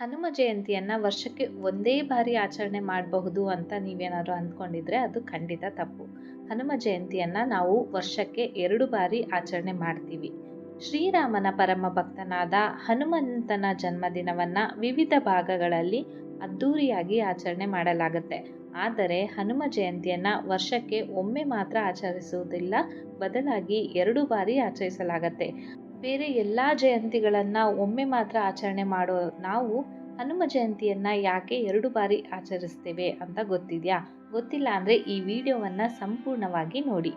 ಹನುಮ ಜಯಂತಿಯನ್ನು ವರ್ಷಕ್ಕೆ ಒಂದೇ ಬಾರಿ ಆಚರಣೆ ಮಾಡಬಹುದು ಅಂತ ನೀವೇನಾದ್ರು ಅಂದ್ಕೊಂಡಿದ್ರೆ ಅದು ಖಂಡಿತ ತಪ್ಪು. ಹನುಮ ಜಯಂತಿಯನ್ನು ನಾವು ವರ್ಷಕ್ಕೆ ಎರಡು ಬಾರಿ ಆಚರಣೆ ಮಾಡ್ತೀವಿ. ಶ್ರೀರಾಮನ ಪರಮ ಭಕ್ತನಾದ ಹನುಮಂತನ ಜನ್ಮದಿನವನ್ನು ವಿವಿಧ ಭಾಗಗಳಲ್ಲಿ ಅದ್ಧೂರಿಯಾಗಿ ಆಚರಣೆ ಮಾಡಲಾಗುತ್ತೆ. ಆದರೆ ಹನುಮ ಜಯಂತಿಯನ್ನು ವರ್ಷಕ್ಕೆ ಒಮ್ಮೆ ಮಾತ್ರ ಆಚರಿಸುವುದಿಲ್ಲ, ಬದಲಾಗಿ ಎರಡು ಬಾರಿ ಆಚರಿಸಲಾಗತ್ತೆ. ಬೇರೆ ಎಲ್ಲ ಜಯಂತಿಗಳನ್ನು ಒಮ್ಮೆ ಮಾತ್ರ ಆಚರಣೆ ಮಾಡೋ ನಾವು ಹನುಮ ಜಯಂತಿಯನ್ನು ಯಾಕೆ ಎರಡು ಬಾರಿ ಆಚರಿಸ್ತೇವೆ ಅಂತ ಗೊತ್ತಿದೆಯಾ? ಗೊತ್ತಿಲ್ಲ ಅಂದರೆ ಈ ವಿಡಿಯೋವನ್ನು ಸಂಪೂರ್ಣವಾಗಿ ನೋಡಿ.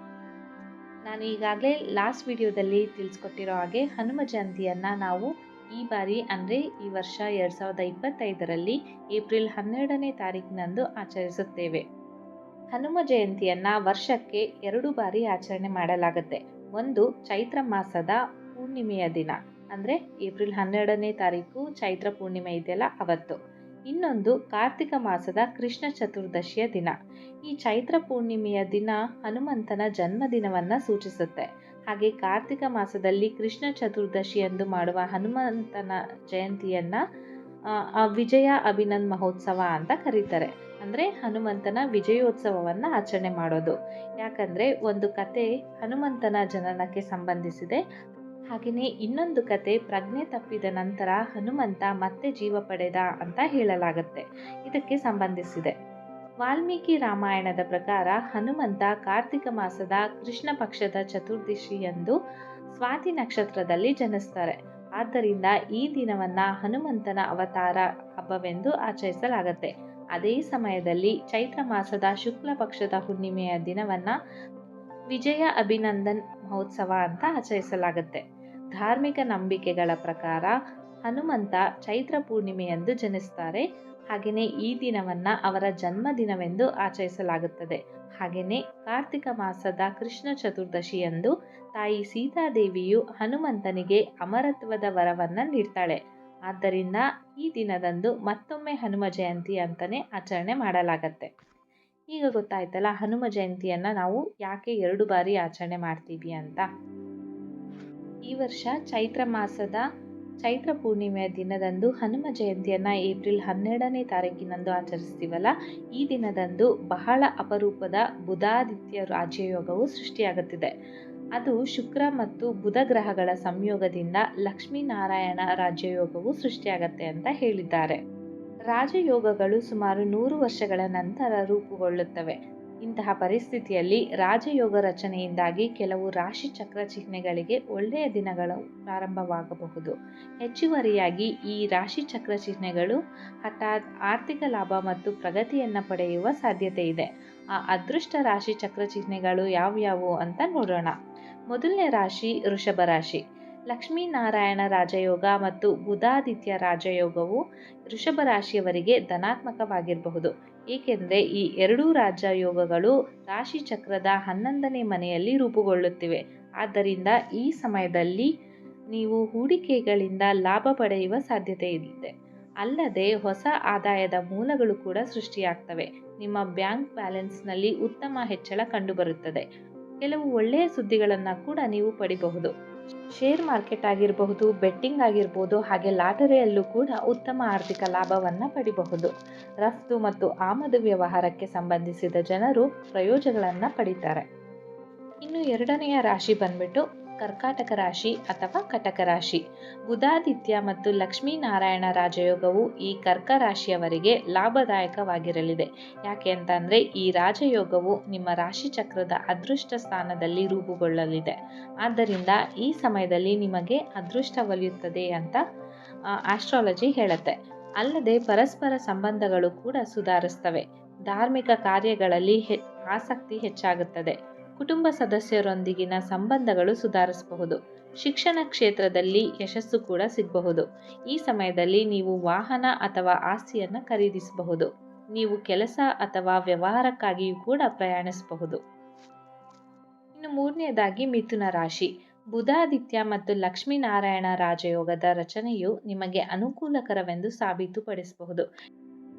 ನಾನು ಈಗಾಗಲೇ ಲಾಸ್ಟ್ ವಿಡಿಯೋದಲ್ಲಿ ತಿಳಿಸ್ಕೊಟ್ಟಿರೋ ಹಾಗೆ ಹನುಮ ಜಯಂತಿಯನ್ನು ನಾವು ಈ ಬಾರಿ ಅಂದರೆ ಈ ವರ್ಷ ಎರಡು ಸಾವಿರದ ಇಪ್ಪತ್ತೈದರಲ್ಲಿ ಏಪ್ರಿಲ್ ಹನ್ನೆರಡನೇ ತಾರೀಕಿನಂದು ಆಚರಿಸುತ್ತೇವೆ. ಹನುಮ ಜಯಂತಿಯನ್ನು ವರ್ಷಕ್ಕೆ ಎರಡು ಬಾರಿ ಆಚರಣೆ ಮಾಡಲಾಗುತ್ತೆ. ಒಂದು ಚೈತ್ರ ಮಾಸದ ಪೂರ್ಣಿಮೆಯ ದಿನ. ಅಂದರೆ ಏಪ್ರಿಲ್ ಹನ್ನೆರಡನೇ ತಾರೀಕು ಚೈತ್ರ ಪೂರ್ಣಿಮೆ ಇದೆಯಲ್ಲ, ಅವತ್ತು. ಇನ್ನೊಂದು ಕಾರ್ತಿಕ ಮಾಸದ ಕೃಷ್ಣ ಚತುರ್ದಶಿಯ ದಿನ. ಈ ಚೈತ್ರ ಪೂರ್ಣಿಮೆಯ ದಿನ ಹನುಮಂತನ ಜನ್ಮದಿನವನ್ನು ಸೂಚಿಸುತ್ತೆ. ಹಾಗೆ ಕಾರ್ತಿಕ ಮಾಸದಲ್ಲಿ ಕೃಷ್ಣ ಚತುರ್ದಶಿ ಎಂದು ಮಾಡುವ ಹನುಮಂತನ ಜಯಂತಿಯನ್ನು ವಿಜಯ ಅಭಿನಂದ್ ಮಹೋತ್ಸವ ಅಂತ ಕರೀತಾರೆ. ಅಂದರೆ ಹನುಮಂತನ ವಿಜಯೋತ್ಸವವನ್ನು ಆಚರಣೆ ಮಾಡೋದು. ಯಾಕಂದರೆ ಒಂದು ಕತೆ ಹನುಮಂತನ ಜನನಕ್ಕೆ ಸಂಬಂಧಿಸಿದೆ. ಹಾಗೆಯೇ ಇನ್ನೊಂದು ಕತೆ ಪ್ರಜ್ಞೆ ತಪ್ಪಿದ ನಂತರ ಹನುಮಂತ ಮತ್ತೆ ಜೀವ ಪಡೆದ ಅಂತ ಹೇಳಲಾಗುತ್ತೆ. ಇದಕ್ಕೆ ಸಂಬಂಧಿಸಿದೆ. ವಾಲ್ಮೀಕಿ ರಾಮಾಯಣದ ಪ್ರಕಾರ ಹನುಮಂತ ಕಾರ್ತಿಕ ಮಾಸದ ಕೃಷ್ಣ ಪಕ್ಷದ ಚತುರ್ದಶಿಯಂದು ಸ್ವಾತಿ ನಕ್ಷತ್ರದಲ್ಲಿ ಜನಿಸ್ತಾರೆ. ಆದ್ದರಿಂದ ಈ ದಿನವನ್ನ ಹನುಮಂತನ ಅವತಾರ ಹಬ್ಬವೆಂದು ಆಚರಿಸಲಾಗುತ್ತೆ. ಅದೇ ಸಮಯದಲ್ಲಿ ಚೈತ್ರ ಮಾಸದ ಶುಕ್ಲ ಪಕ್ಷದ ಹುಣ್ಣಿಮೆಯ ದಿನವನ್ನ ವಿಜಯ ಅಭಿನಂದನ್ ಮಹೋತ್ಸವ ಅಂತ ಆಚರಿಸಲಾಗುತ್ತೆ. ಧಾರ್ಮಿಕ ನಂಬಿಕೆಗಳ ಪ್ರಕಾರ ಹನುಮಂತ ಚೈತ್ರ ಪೂರ್ಣಿಮೆಯಂದು ಜನಿಸ್ತಾರೆ. ಹಾಗೆಯೇ ಈ ದಿನವನ್ನು ಅವರ ಜನ್ಮದಿನವೆಂದು ಆಚರಿಸಲಾಗುತ್ತದೆ. ಹಾಗೆಯೇ ಕಾರ್ತಿಕ ಮಾಸದ ಕೃಷ್ಣ ಚತುರ್ದಶಿಯಂದು ತಾಯಿ ಸೀತಾದೇವಿಯು ಹನುಮಂತನಿಗೆ ಅಮರತ್ವದ ವರವನ್ನು ನೀಡ್ತಾಳೆ. ಆದ್ದರಿಂದ ಈ ದಿನದಂದು ಮತ್ತೊಮ್ಮೆ ಹನುಮ ಜಯಂತಿ ಅಂತಲೇ ಆಚರಣೆ ಮಾಡಲಾಗತ್ತೆ. ಈಗ ಗೊತ್ತಾಯ್ತಲ್ಲ ಹನುಮ ಜಯಂತಿಯನ್ನು ನಾವು ಯಾಕೆ ಎರಡು ಬಾರಿ ಆಚರಣೆ ಮಾಡ್ತೀವಿ ಅಂತ. ಈ ವರ್ಷ ಚೈತ್ರ ಮಾಸದ ಚೈತ್ರ ಪೂರ್ಣಿಮೆಯ ದಿನದಂದು ಹನುಮ ಜಯಂತಿಯನ್ನು ಏಪ್ರಿಲ್ ಹನ್ನೆರಡನೇ ತಾರೀಕಿನಂದು ಆಚರಿಸ್ತೀವಲ್ಲ? ಈ ದಿನದಂದು ಬಹಳ ಅಪರೂಪದ ಬುಧಾದಿತ್ಯ ರಾಜ್ಯಯೋಗವು ಸೃಷ್ಟಿಯಾಗುತ್ತಿದೆ. ಅದು ಶುಕ್ರ ಮತ್ತು ಬುಧ ಗ್ರಹಗಳ ಸಂಯೋಗದಿಂದ ಲಕ್ಷ್ಮೀನಾರಾಯಣ ರಾಜ್ಯಯೋಗವು ಸೃಷ್ಟಿಯಾಗತ್ತೆ ಅಂತ ಹೇಳಿದ್ದಾರೆ. ರಾಜಯೋಗಗಳು ಸುಮಾರು ನೂರು ವರ್ಷಗಳ ನಂತರ ರೂಪುಗೊಳ್ಳುತ್ತವೆ. ಇಂತಹ ಪರಿಸ್ಥಿತಿಯಲ್ಲಿ ರಾಜಯೋಗ ರಚನೆಯಿಂದಾಗಿ ಕೆಲವು ರಾಶಿ ಚಕ್ರ ಚಿಹ್ನೆಗಳಿಗೆ ಒಳ್ಳೆಯ ದಿನಗಳು ಪ್ರಾರಂಭವಾಗಬಹುದು. ಹೆಚ್ಚುವರಿಯಾಗಿ ಈ ರಾಶಿ ಚಕ್ರ ಚಿಹ್ನೆಗಳು ಹಠಾತ್ ಆರ್ಥಿಕ ಲಾಭ ಮತ್ತು ಪ್ರಗತಿಯನ್ನು ಪಡೆಯುವ ಸಾಧ್ಯತೆ ಇದೆ. ಆ ಅದೃಷ್ಟ ರಾಶಿ ಚಕ್ರ ಚಿಹ್ನೆಗಳು ಯಾವ್ಯಾವು ಅಂತ ನೋಡೋಣ. ಮೊದಲನೇ ರಾಶಿ ಋಷಭ ರಾಶಿ. ಲಕ್ಷ್ಮೀನಾರಾಯಣ ರಾಜಯೋಗ ಮತ್ತು ಬುಧಾದಿತ್ಯ ರಾಜಯೋಗವು ವೃಷಭ ರಾಶಿಯವರಿಗೆ ಧನಾತ್ಮಕವಾಗಿರಬಹುದು. ಏಕೆಂದರೆ ಈ ಎರಡೂ ರಾಜಯೋಗಗಳು ರಾಶಿ ಚಕ್ರದ ಹನ್ನೊಂದನೇ ಮನೆಯಲ್ಲಿ ರೂಪುಗೊಳ್ಳುತ್ತಿವೆ. ಆದ್ದರಿಂದ ಈ ಸಮಯದಲ್ಲಿ ನೀವು ಹೂಡಿಕೆಗಳಿಂದ ಲಾಭ ಪಡೆಯುವ ಸಾಧ್ಯತೆ ಇದೆ ಅಲ್ಲದೆ ಹೊಸ ಆದಾಯದ ಮೂಲಗಳು ಕೂಡ ಸೃಷ್ಟಿಯಾಗ್ತವೆ. ನಿಮ್ಮ ಬ್ಯಾಂಕ್ ಬ್ಯಾಲೆನ್ಸ್ನಲ್ಲಿ ಉತ್ತಮ ಹೆಚ್ಚಳ ಕಂಡುಬರುತ್ತದೆ. ಕೆಲವು ಒಳ್ಳೆಯ ಸುದ್ದಿಗಳನ್ನು ಕೂಡ ನೀವು ಪಡಿಬಹುದು. ಶೇರ್ ಮಾರ್ಕೆಟ್ ಆಗಿರಬಹುದು ಬೆಟ್ಟಿಂಗ್ ಆಗಿರ್ಬೋದು, ಹಾಗೆ ಲಾಟರಿಯಲ್ಲೂ ಕೂಡ ಉತ್ತಮ ಆರ್ಥಿಕ ಲಾಭವನ್ನು ಪಡಿಬಹುದು. ರಫ್ತು ಮತ್ತು ಆಮದು ವ್ಯವಹಾರಕ್ಕೆ ಸಂಬಂಧಿಸಿದ ಜನರು ಪ್ರಯೋಜನಗಳನ್ನು ಪಡಿತಾರೆ. ಇನ್ನು ಎರಡನೆಯ ರಾಶಿ ಬಂದ್ಬಿಟ್ಟು ಕರ್ಕಾಟಕ ರಾಶಿ ಅಥವಾ ಕಟಕ ರಾಶಿ. ಬುಧಾದಿತ್ಯ ಮತ್ತು ಲಕ್ಷ್ಮೀನಾರಾಯಣ ರಾಜಯೋಗವು ಈ ಕರ್ಕ ರಾಶಿಯವರಿಗೆ ಲಾಭದಾಯಕವಾಗಿರಲಿದೆ. ಯಾಕೆ ಅಂತಂದರೆ ಈ ರಾಜಯೋಗವು ನಿಮ್ಮ ರಾಶಿ ಚಕ್ರದ ಅದೃಷ್ಟ ಸ್ಥಾನದಲ್ಲಿ ರೂಪುಗೊಳ್ಳಲಿದೆ. ಆದ್ದರಿಂದ ಈ ಸಮಯದಲ್ಲಿ ನಿಮಗೆ ಅದೃಷ್ಟ ಒಲಿಯುತ್ತದೆ ಅಂತ ಆಸ್ಟ್ರಾಲಜಿ ಹೇಳುತ್ತೆ. ಅಲ್ಲದೆ ಪರಸ್ಪರ ಸಂಬಂಧಗಳು ಕೂಡ ಸುಧಾರಿಸ್ತವೆ. ಧಾರ್ಮಿಕ ಕಾರ್ಯಗಳಲ್ಲಿ ಆಸಕ್ತಿ ಹೆಚ್ಚಾಗುತ್ತದೆ. ಕುಟುಂಬ ಸದಸ್ಯರೊಂದಿಗಿನ ಸಂಬಂಧಗಳು ಸುಧಾರಿಸಬಹುದು. ಶಿಕ್ಷಣ ಕ್ಷೇತ್ರದಲ್ಲಿ ಯಶಸ್ಸು ಕೂಡ ಸಿಗಬಹುದು. ಈ ಸಮಯದಲ್ಲಿ ನೀವು ವಾಹನ ಅಥವಾ ಆಸ್ತಿಯನ್ನು ಖರೀದಿಸಬಹುದು. ನೀವು ಕೆಲಸ ಅಥವಾ ವ್ಯವಹಾರಕ್ಕಾಗಿಯೂ ಕೂಡ ಪ್ರಯಾಣಿಸಬಹುದು. ಇನ್ನು ಮೂರನೇದಾಗಿ ಮಿಥುನ ರಾಶಿ. ಬುಧಾದಿತ್ಯ ಮತ್ತು ಲಕ್ಷ್ಮೀನಾರಾಯಣ ರಾಜಯೋಗದ ರಚನೆಯು ನಿಮಗೆ ಅನುಕೂಲಕರವೆಂದು ಸಾಬೀತುಪಡಿಸಬಹುದು.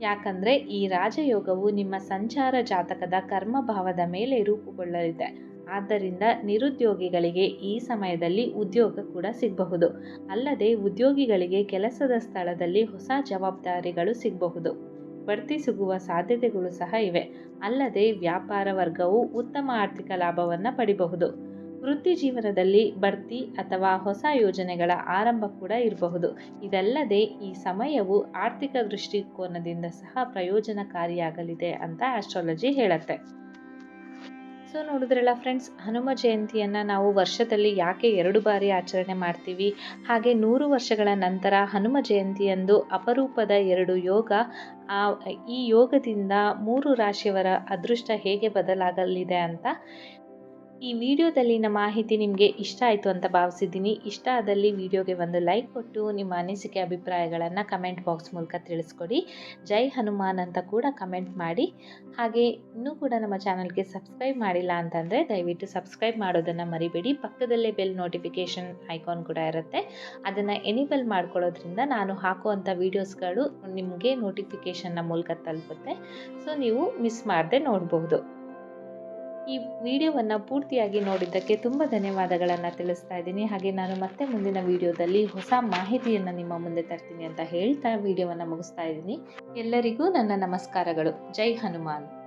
ಯಾಕಂದರೆ ಈ ರಾಜಯೋಗವು ನಿಮ್ಮ ಸಂಚಾರ ಜಾತಕದ ಕರ್ಮಭಾವದ ಮೇಲೆ ರೂಪುಗೊಳ್ಳಲಿದೆ. ಆದ್ದರಿಂದ ನಿರುದ್ಯೋಗಿಗಳಿಗೆ ಈ ಸಮಯದಲ್ಲಿ ಉದ್ಯೋಗ ಕೂಡ ಸಿಗಬಹುದು. ಅಲ್ಲದೆ ಉದ್ಯೋಗಿಗಳಿಗೆ ಕೆಲಸದ ಸ್ಥಳದಲ್ಲಿ ಹೊಸ ಜವಾಬ್ದಾರಿಗಳು ಸಿಗಬಹುದು. ಬಡ್ತಿ ಸಿಗುವ ಸಾಧ್ಯತೆಗಳು ಸಹ ಇವೆ. ಅಲ್ಲದೆ ವ್ಯಾಪಾರ ವರ್ಗವು ಉತ್ತಮ ಆರ್ಥಿಕ ಲಾಭವನ್ನು ಪಡಿಬಹುದು. ವೃತ್ತಿ ಜೀವನದಲ್ಲಿ ಬಡ್ತಿ ಅಥವಾ ಹೊಸ ಯೋಜನೆಗಳ ಆರಂಭ ಕೂಡ ಇರಬಹುದು. ಇದಲ್ಲದೆ ಈ ಸಮಯವು ಆರ್ಥಿಕ ದೃಷ್ಟಿಕೋನದಿಂದ ಸಹ ಪ್ರಯೋಜನಕಾರಿಯಾಗಲಿದೆ ಅಂತ ಆಸ್ಟ್ರಾಲಜಿ ಹೇಳುತ್ತೆ. ಸೊ ನೋಡಿದ್ರಲ್ಲ ಫ್ರೆಂಡ್ಸ್ ಹನುಮ ಜಯಂತಿಯನ್ನು ನಾವು ವರ್ಷದಲ್ಲಿ ಯಾಕೆ ಎರಡು ಬಾರಿ ಆಚರಣೆ ಮಾಡ್ತೀವಿ? ಹಾಗೆ ನೂರು ವರ್ಷಗಳ ನಂತರ ಹನುಮ ಜಯಂತಿಯಂದು ಅಪರೂಪದ ಎರಡು ಯೋಗ ಈ ಯೋಗದಿಂದ ಮೂರು ರಾಶಿಯವರ ಅದೃಷ್ಟ ಹೇಗೆ ಬದಲಾಗಲಿದೆ ಅಂತ ಈ ವಿಡಿಯೋದಲ್ಲಿನ ಮಾಹಿತಿ ನಿಮಗೆ ಇಷ್ಟ ಆಯಿತು ಅಂತ ಭಾವಿಸಿದ್ದೀನಿ. ಇಷ್ಟ ಆದಲ್ಲಿ ವಿಡಿಯೋಗೆ ಒಂದು ಲೈಕ್ ಕೊಟ್ಟು ನಿಮ್ಮ ಅನಿಸಿಕೆ ಅಭಿಪ್ರಾಯಗಳನ್ನು ಕಮೆಂಟ್ ಬಾಕ್ಸ್ ಮೂಲಕ ತಿಳಿಸ್ಕೊಡಿ. ಜೈ ಹನುಮಾನ್ ಅಂತ ಕೂಡ ಕಮೆಂಟ್ ಮಾಡಿ. ಹಾಗೆ ಇನ್ನೂ ಕೂಡ ನಮ್ಮ ಚಾನಲ್ಗೆ ಸಬ್ಸ್ಕ್ರೈಬ್ ಮಾಡಿಲ್ಲ ಅಂತಂದರೆ ದಯವಿಟ್ಟು ಸಬ್ಸ್ಕ್ರೈಬ್ ಮಾಡೋದನ್ನು ಮರಿಬೇಡಿ. ಪಕ್ಕದಲ್ಲೇ ಬೆಲ್ ನೋಟಿಫಿಕೇಷನ್ ಐಕಾನ್ ಕೂಡ ಇರುತ್ತೆ. ಅದನ್ನು ಎನಿಬಲ್ ಮಾಡ್ಕೊಳ್ಳೋದ್ರಿಂದ ನಾನು ಹಾಕುವಂಥ ವೀಡಿಯೋಸ್ಗಳು ನಿಮಗೆ ನೋಟಿಫಿಕೇಷನ್ನ ಮೂಲಕ ತಲುಪುತ್ತೆ. ಸೊ, ನೀವು ಮಿಸ್ ಮಾಡದೆ ನೋಡಬಹುದು ಈ ವಿಡಿಯೋವನ್ನು ಪೂರ್ತಿಯಾಗಿ ನೋಡಿದ್ದಕ್ಕೆ ತುಂಬ ಧನ್ಯವಾದಗಳನ್ನು ತಿಳಿಸ್ತಾ ಇದ್ದೀನಿ. ಹಾಗೆ ನಾನು ಮತ್ತೆ ಮುಂದಿನ ವಿಡಿಯೋದಲ್ಲಿ ಹೊಸ ಮಾಹಿತಿಯನ್ನು ನಿಮ್ಮ ಮುಂದೆ ತರ್ತೀನಿ ಅಂತ ಹೇಳ್ತಾ ವಿಡಿಯೋವನ್ನು ಮುಗಿಸ್ತಾ ಇದ್ದೀನಿ. ಎಲ್ಲರಿಗೂ ನನ್ನ ನಮಸ್ಕಾರಗಳು. ಜೈ ಹನುಮಾನ್.